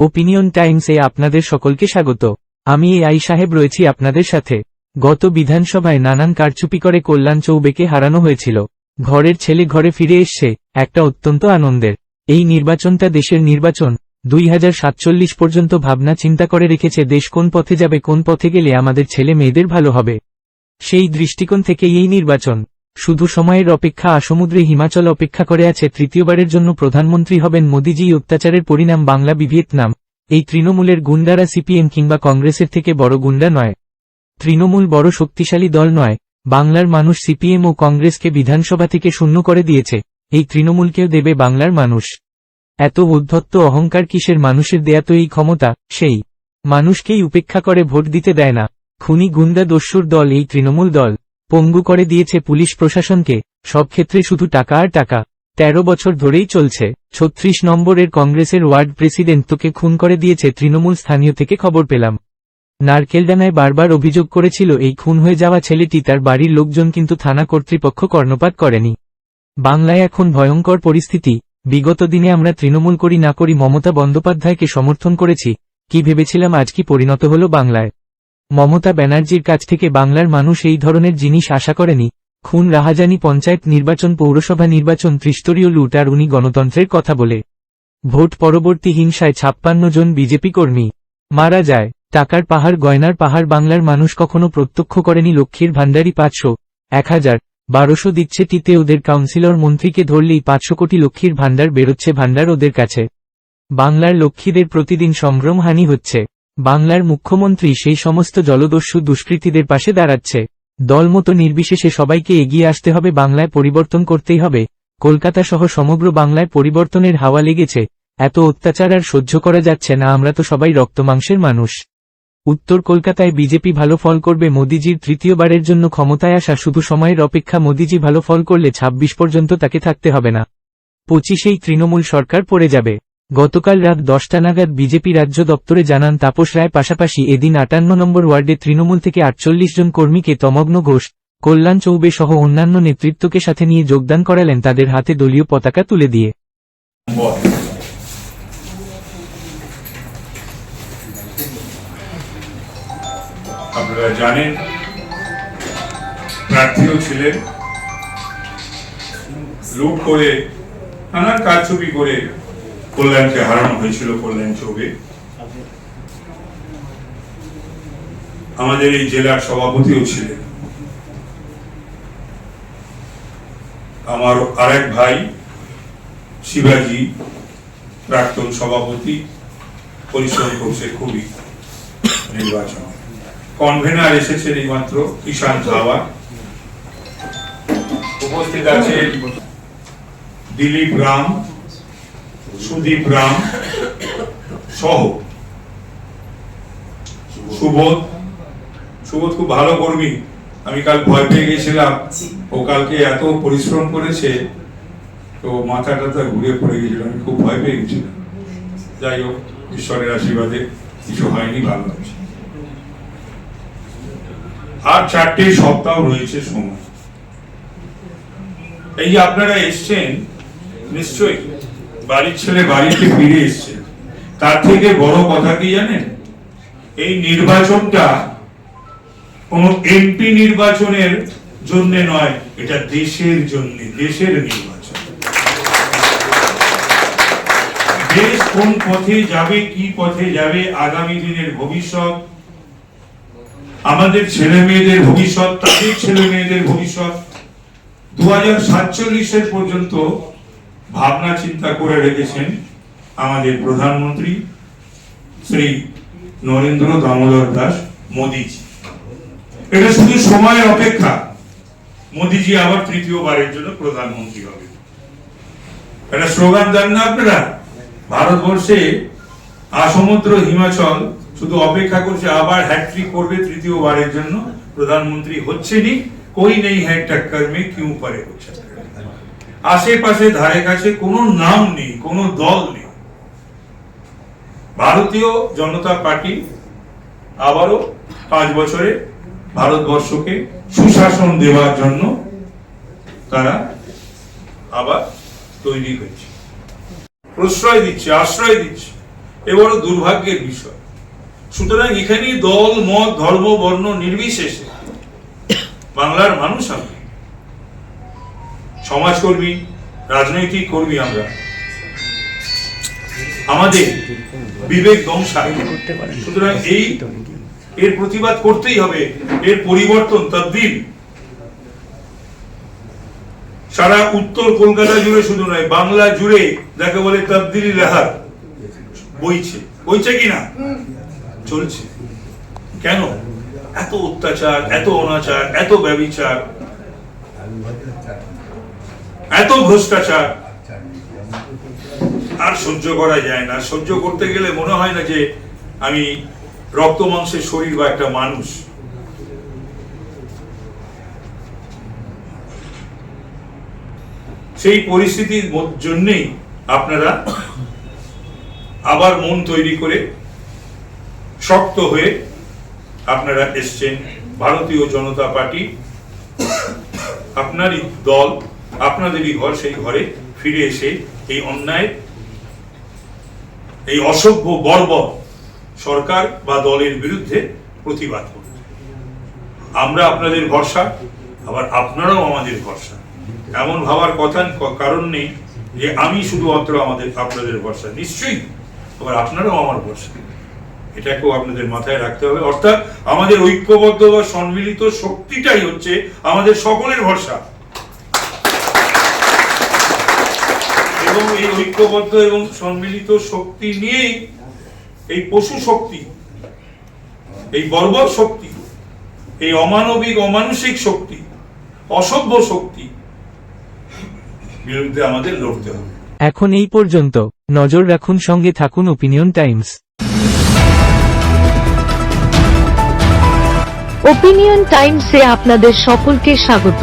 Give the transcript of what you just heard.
Opinion টাইমসে আপনাদের সকলকে স্বাগত। আমি এ আই সাহেব রয়েছি আপনাদের সাথে। গত বিধানসভায় নানান কারচুপি করে কল্যাণ চৌবেকে হারানো হয়েছিল। ঘরের ছেলে ঘরে ফিরে এসছে, একটা অত্যন্ত আনন্দের। এই নির্বাচনটা দেশের নির্বাচন, দুই সাতচল্লিশ পর্যন্ত ভাবনা চিন্তা করে রেখেছে দেশ কোন পথে যাবে কোন পথে গেলে আমাদের ছেলে মেয়েদের ভালো হবে। সেই দৃষ্টিকোণ থেকে এই নির্বাচন। শুধু সময়ের অপেক্ষা আসমুদ্রে হিমাচল অপেক্ষা করে আছে, তৃতীয়বারের জন্য প্রধানমন্ত্রী হবেন মোদিজি। অত্যাচারের পরিণাম বাংলা বিভিয়েতনাম এই তৃণমূলের গুন্ডারা সিপিএম কিংবা কংগ্রেসের থেকে বড় গুন্ডা নয়। তৃণমূল বড় শক্তিশালী দল নয়। বাংলার মানুষ সিপিএম ও কংগ্রেসকে বিধানসভা থেকে শূন্য করে দিয়েছে। এই তৃণমূলকেও দেবে বাংলার মানুষ। এত উদ্ধত্ত অহংকার কিসের? মানুষের দেয়া তো এই ক্ষমতা, সেই। মানুষকেই উপেক্ষা করে ভোট দিতে দেয় না। খুনি গুন্ডা দস্যুর দল, এই তৃণমূল দল। পঙ্গু করে দিয়েছে পুলিশ প্রশাসনকে, সব ক্ষেত্রে শুধু টাকা আর টাকা। তেরো বছর ধরেই চলছে। ছত্রিশ নম্বরের কংগ্রেসের ওয়ার্ড প্রেসিডেন্ট তোকে খুন করে দিয়েছে তৃণমূল স্থানীয় থেকে খবর পেলাম। নারকেলডানায় বারবার অভিযোগ করেছিল, এই খুন হয়ে যাওয়া ছেলেটি তার বাড়ির লোকজন কিন্তু থানা কর্তৃপক্ষ কর্ণপাত করেনি। বাংলায় এখন ভয়ঙ্কর পরিস্থিতি। বিগত দিনে আমরা তৃণমূল করি না করি মমতা বন্দ্যোপাধ্যায়কে সমর্থন করেছি। কি ভেবেছিলাম আজ কি পরিণত হল বাংলায়? মমতা ব্যানার্জির কাছ থেকে বাংলার মানুষ এই ধরনের জিনিস আশা করেনি। খুন, রাহাজানি, পঞ্চায়েত নির্বাচন, পৌরসভা নির্বাচন, ত্রিস্তরীয় লুট আর উনি গণতন্ত্রের কথা বলে। ভোট পরবর্তী হিংসায় ছাপ্পান্ন জন বিজেপি কর্মী। মারা যায়। টাকার পাহাড়, গয়নার পাহাড় বাংলার মানুষ কখনো প্রত্যক্ষ করেনি লক্ষ্মীর ভাণ্ডারি পাঁচশো, এক হাজার, বারোশো দিচ্ছে টিতে ওদের কাউন্সিলর মন্ত্রীকে ধরলেই পাঁচশো কোটি লক্ষ্মীর ভাণ্ডার বেরোচ্ছে ভাণ্ডার ওদের কাছে। বাংলার লক্ষ্মীদের প্রতিদিন সম্ভ্রমহানি হচ্ছে। বাংলার মুখ্যমন্ত্রী সেই সমস্ত জলদস্যু দুষ্কৃতীদের পাশে দাঁড়াচ্ছে। দলমতো নির্বিশেষে সবাইকে এগিয়ে আসতে হবে, বাংলায় পরিবর্তন করতেই হবে। কলকাতা সহ সমগ্র বাংলায় পরিবর্তনের হাওয়া লেগেছে। এত অত্যাচার আর সহ্য করা যাচ্ছে না, আমরা তো সবাই রক্তমাংসের মানুষ। উত্তর কলকাতায় বিজেপি ভালো ফল করবে, মোদিজির তৃতীয়বারের জন্য ক্ষমতায় আসা শুধু সময়ের অপেক্ষা মোদিজি ভালো ফল করলে ২৬ পর্যন্ত তাকে থাকতে হবে না। পঁচিশেই তৃণমূল সরকার পড়ে যাবে। গতকাল রাত দশটা নাগাদ বিজেপি রাজ্য দপ্তরে জানান তাপস রায় পাশাপাশি এদিন আটান্ন নম্বর ওয়ার্ডে তৃণমূল থেকে আটচল্লিশ জন কর্মীকে তমগ্ন ঘোষ, কল্যাণ চৌবে সহ অন্যান্য নেতৃত্বকে সাথে নিয়ে যোগদান করালেন তাদের হাতে দলীয় পতাকা তুলে দিয়ে। আপনারা জানেন, প্রার্থীও ছিলেন। লুট করে, নানান কারচুপি করে কল্যাণকে হারানো হয়েছিল কল্যাণ চৌবে আমাদের এই জেলার সভাপতিও ছিলেন। আমার আরেক ভাই শিবাজি, প্রাক্তন সভাপতি, পরিশ্রম করছে খুবই নির্বাচন। কনভেনার এসেছেন এইমাত্র ঈশান ধাওয়া উপস্থিত আছে দিলীপ রাম সুদীপ রাম সহ। সুবোধ। সুবোধ খুব ভালো কর্মী। আমি কাল ভয় পেয়ে গেছিলাম। ও কালকে এত পরিশ্রম করেছে তো মাথাটা তো ঘুরে পড়ে গেছিল। আমি খুব ভয় পেয়ে গেছিলাম। যাই হোক ঈশ্বরের আশীর্বাদে কিছু হয়নি ভালো হয়েছে। আর চারটে সপ্তাহ রয়েছে সময়। এই যে আপনারা এসছেন নিশ্চয়ই বাড়ির ছেলে বাড়িতে ফিরে এসছেন তার থেকে বড় কথা কি জানেন? এই নির্বাচনটা কোন এমপি নির্বাচনের জন্য নয়, এটা দেশের জন্য, দেশের নির্বাচন। দেশ কোন পথে যাবে, কি পথে যাবে, আগামী দিনের ভবিষ্যৎ? আমাদের ছেলে মেয়েদের ভবিষ্যৎ, তাদের ছেলে মেয়েদের ভবিষ্যৎ। দু হাজার সাতচল্লিশের পর্যন্ত ভাবনা চিন্তা করে রেখেছেন আমাদের প্রধানমন্ত্রী শ্রী নরেন্দ্র দামোদর দাস মোদীজি। এটা শুধু সময়ের অপেক্ষা। মোদীজি আবার তৃতীয়বারের জন্য প্রধানমন্ত্রী হবে। একটা স্লোগান দেন না আপনারা? ভারতবর্ষে আসমুদ্র হিমাচল শুধু অপেক্ষা করছে, আবার হ্যাট্রিক করবে তৃতীয়বারের জন্য প্রধানমন্ত্রী হচ্ছে নি কই নেই হ্যাঁ টক্কর মে কিউ পারে হচ্ছে। আশেপাশে ধারে কাছে কোনো নাম নেই, কোনো দল নেই। ভারতীয় জনতা পার্টি আবারও পাঁচ বছরে ভারতবর্ষকে সুশাসন দেওয়ার জন্য তারা আবার তৈরি হয়েছে। প্রশ্রয় দিচ্ছে, আশ্রয় দিচ্ছে। এ বড় দুর্ভাগ্যের বিষয়। সুতরাং এখানে দল, মত, ধর্ম, বর্ণ নির্বিশেষে বাংলার মানুষ আমি সমাজকর্মী, রাজনৈতিক কর্মী আমরা। আমাদের বিবেক দংশায় সুতরাং এই এর প্রতিবাদ করতেই হবে। এর পরিবর্তন তবদিল সারা উত্তর কলকাতা জুড়ে শুধু নয়, বাংলা জুড়ে যাকে বলে তবদিলি লেহার বইছে। বইছে কিনা চলছে। কেন? এত অত্যাচার, এত অনাচার, এত ব্যবিচার। এত ভ্রষ্টাচার। আর সহ্য করা যায় না। সহ্য করতে গেলে মনে হয় না যে আমি রক্ত মাংসের শরীর বা একটা মানুষ। সেই পরিস্থিতির জন্যেই আপনারা আবার মন তৈরি করে শক্ত হয়ে আপনারা এসছেন। ভারতীয় জনতা পার্টি, আপনারই দল আপনাদেরই ঘর সেই ঘরে ফিরে এসে এই অন্যায়, এই অসভ্য বর্বর সরকার বা দলের বিরুদ্ধে প্রতিবাদ করবে আমরা আপনাদের ভরসা, আবার আপনারাও আমাদের ভরসা। এমন ভাবার কথা কারণ নেই যে আমি শুধুমাত্র আমাদের, আপনাদের ভরসা। নিশ্চয়ই আবার আপনারাও আমার ভরসা। এটাকেও আপনাদের মাথায় রাখতে হবে। অর্থাৎ আমাদের ঐক্যবদ্ধ বা সম্মিলিত শক্তিটাই হচ্ছে আমাদের সকলের ভরসা। এবং এই ঐক্যবদ্ধ এবং সম্মিলিত শক্তি নিয়েই এই পশু শক্তি এই বর্বর শক্তি এই অমানবিক অমানসিক শক্তি অসভ্য শক্তি বিরুদ্ধে আমাদের লড়তে হবে। এখন এই পর্যন্ত। নজর রাখুন সঙ্গে থাকুন ওপিনিয়ন টাইমস ওপিনিয়ন টাইমসে আপনাদের সকলকে স্বাগত।